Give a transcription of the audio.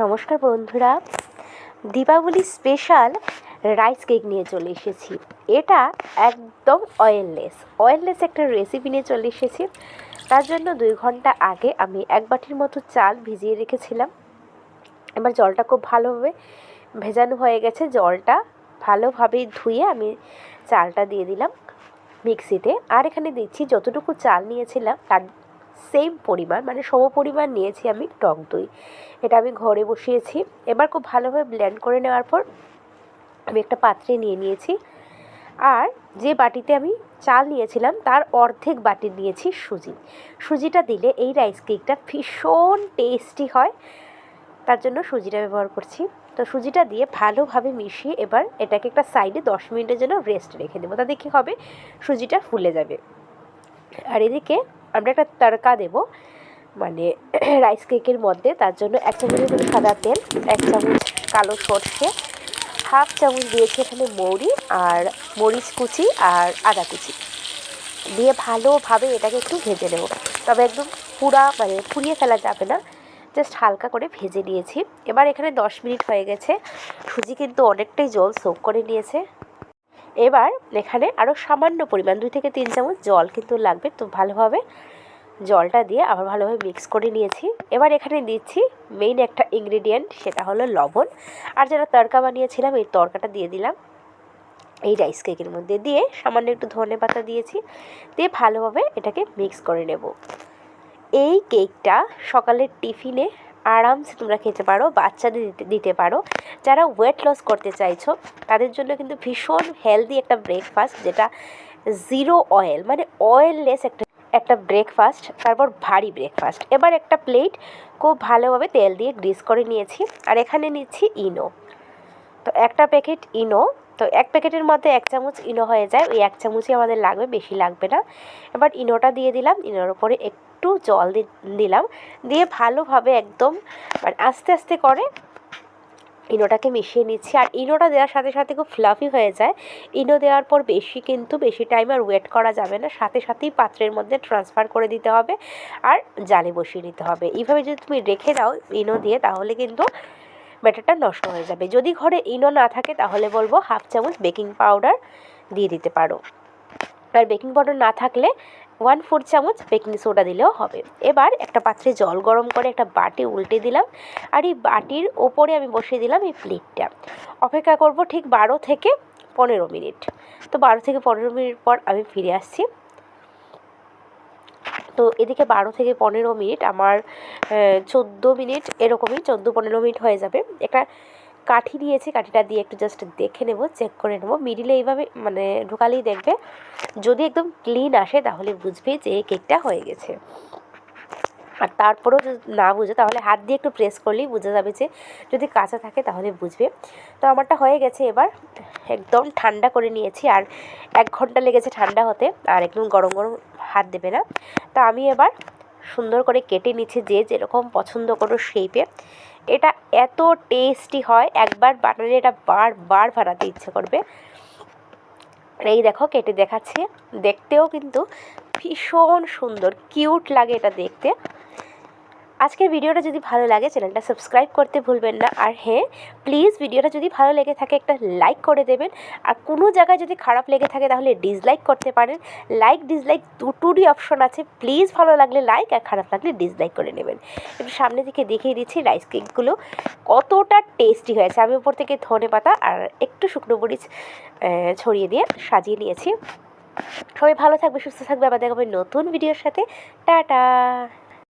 নমস্কার বন্ধুরা। Deepavali special rice cake নিয়ে চলে এসেছি। এটা একদম অয়েললেস অয়েললেস একটা রেসিপি নিয়ে চলে এসেছি। তার জন্য দুই ঘণ্টা আগে আমি এক বাটির মতো চাল ভিজিয়ে রেখেছিলাম। এবার জলটা খুব ভালোভাবে ভেজানো হয়ে গেছে। জলটা ভালোভাবে ধুয়ে আমি চালটা দিয়ে দিলাম মিক্সিতে। আর এখানে দিচ্ছি যতটুকু চাল নিয়েছিলাম তার সেম পরিমাণ মানে সম পরিমাণ নিয়েছি আমি টক দই। এটা আমি ঘরে বসিয়েছি। এবার খুব ভালোভাবে ব্লেন্ড করে নেওয়ার পর আমি একটা পাত্রে নিয়ে নিয়েছি। আর যে বাটিতে আমি চাল নিয়েছিলাম, তার অর্ধেক বাটি নিয়েছি সুজি। সুজিটা দিলে এই রাইস কেকটা ভীষণ টেস্টি হয়। তার জন্য সুজিটা ব্যবহার করছি। তো সুজিটা দিয়ে ভালোভাবে মিশিয়ে এবার এটাকে একটা সাইডে দশ মিনিটের জন্য রেস্ট রেখে দেবো। তাতে কী হবে? সুজিটা ফুলে যাবে। আর এদিকে আমরা একটা তড়কা দেব মানে রাইস কেকের মধ্যে। তার জন্য এক চামচের মতো সাদা তেল, এক চামচ কালো সর্ষে, হাফ চামচ দিয়েছি এখানে মৌরি আর মরিচ কুচি আর আদা কুচি। দিয়ে ভালোভাবে এটাকে একটু ভেজে নেব। তবে একদম পুরা মানে পুড়িয়ে ফেলা যাবে না, জাস্ট হালকা করে ভেজে নিয়েছি। এবার এখানে দশ মিনিট হয়ে গেছে। সুজি কিন্তু অনেকটাই জল সোক করে নিয়েছে। এবার এখানে আরও সামান্য পরিমাণ, দুই থেকে তিন চামচ জল কিন্তু লাগবে, তো ভালোভাবে জলটা দিয়ে আবার ভালোভাবে মিক্স করে নিয়েছি। এবার এখানে দিচ্ছি মেইন একটা ইনগ্রিডিয়েন্ট সেটা হলো লবণ। আর যারা তড়কা বানিয়েছিলাম, এই তড়কাটা দিয়ে দিলাম। এই রাইস কেকের মধ্যে দিয়ে সামান্য একটু ধনে পাতা দিয়েছি, দিয়ে ভালোভাবে এটাকে মিক্স করে নেব। এই কেকটা সকালের টিফিনে আরামসে তোমরা খেতে পারো, বাচ্চাদের দিতে পারো। যারা ওয়েট লস করতে চাইছো, তাদের জন্য কিন্তু ভীষণ হেলদি একটা ব্রেকফাস্ট যেটা জিরো অয়েল মানে অয়েললেস একটা একটা ব্রেকফাস্ট তারপর ভারী ব্রেকফাস্ট এবার একটা প্লেট খুব ভালোভাবে তেল দিয়ে গ্রিস করে নিয়েছি, আর এখানে নিচ্ছি ইনো। তো একটা প্যাকেট ইনো, তো এক প্যাকেটের মধ্যে এক চামচ ইনো হয়ে যায়, ওই এক চামচই আমাদের লাগবে, বেশি লাগবে না। এবার ইনোটা দিয়ে দিলাম, ইনোর উপরে একটু জল দিলাম। দিয়ে ভালোভাবে একদম মানে আস্তে আস্তে করে ইনোটাকে মিশিয়ে নিচ্ছি। আর ইনোটা দেওয়ার সাথে সাথে খুব ফ্লাফি হয়ে যায়। ইনো দেওয়ার পর বেশি কিন্তু বেশি টাইম আর ওয়েট করা যাবে না। সাথে সাথেই পাত্রের মধ্যে ট্রান্সফার করে দিতে হবে আর জালে বসিয়ে নিতে হবে। এইভাবে যদি তুমি রেখে দাও ইনো দিয়ে তাহলে কিন্তু ব্যাটারটা নষ্ট হয়ে যাবে। যদি ঘরে ইনো না থাকে তাহলে বলব হাফ চামচ বেকিং পাউডার দিয়ে দিতে পারো। আর বেকিং পাউডার না থাকলে ওয়ান ফোর চামচ বেকিং সোডা দিলেও হবে। এবার একটা পাত্রে জল গরম করে একটা বাটি উল্টে দিলাম আর এই বাটির ওপরে আমি বসিয়ে দিলাম এই প্লেটটা। অপেক্ষা করব ঠিক বারো থেকে পনেরো মিনিট। তো বারো থেকে পনেরো মিনিট পর আমি ফিরে আসছি। তো এদিকে বারো থেকে পনেরো মিনিট আমার চোদ্দ মিনিট এরকমই, চোদ্দ পনেরো মিনিট হয়ে যাবে। একটা কাঠি নিয়েছি কাঠিটা দিয়ে একটু জাস্ট দেখে নেব চেক করে নেব। মিডিলে এইভাবে মানে ঢোকালেই দেখবে, যদি একদম ক্লিন আসে তাহলে বুঝবে যে কেকটা হয়ে গেছে। আর তারপরেও যদি না বুঝে, তাহলে হাত দিয়ে একটু প্রেস করলেই বোঝা যাবে যে যদি কাঁচা থাকে তাহলে বুঝবে। তো আমারটা হয়ে গেছে এবার, একদম ঠান্ডা করে নিয়েছি, আর এক ঘণ্টা লেগেছে ঠান্ডা হতে, আর একদম গরম গরম হাত দেবে না। তা আমি এবার সুন্দর করে কেটে নিচ্ছি যে যেরকম পছন্দ করো শেপে এত টেস্টি হয়। একবার বানালে এটা বারবার বানাতে ইচ্ছে করবে। এই দেখো, কেটে দেখাচ্ছি। দেখতেও কিন্তু ভীষণ সুন্দর কিউট লাগে এটা দেখতে। আজকের ভিডিওটা যদি ভালো লাগে, চ্যানেলটা সাবস্ক্রাইব করতে ভুলবেন না। আর হ্যাঁ প্লিজ ভিডিওটা যদি ভালো লেগে থাকে, একটা লাইক করে দেবেন। আর কোনো জায়গায় যদি খারাপ লেগে থাকে, তাহলে ডিসলাইক করতে পারেন। লাইক ডিসলাইক দুটোরই অপশন আছে। প্লিজ ভালো লাগলে লাইক আর খারাপ লাগলে ডিসলাইক করে নেবেন। একটু সামনে থেকে দেখিয়ে দিচ্ছি রাইস কেকগুলো কতটা টেস্টি হয়েছে। আমি উপর থেকে ধনে পাতা আর একটু শুকনো মরিচ ছড়িয়ে দিয়ে সাজিয়ে নিয়েছি। সবাই ভালো থাকবে, সুস্থ থাকবে। আবার দেখাবে নতুন ভিডিওর সাথে। টাটা!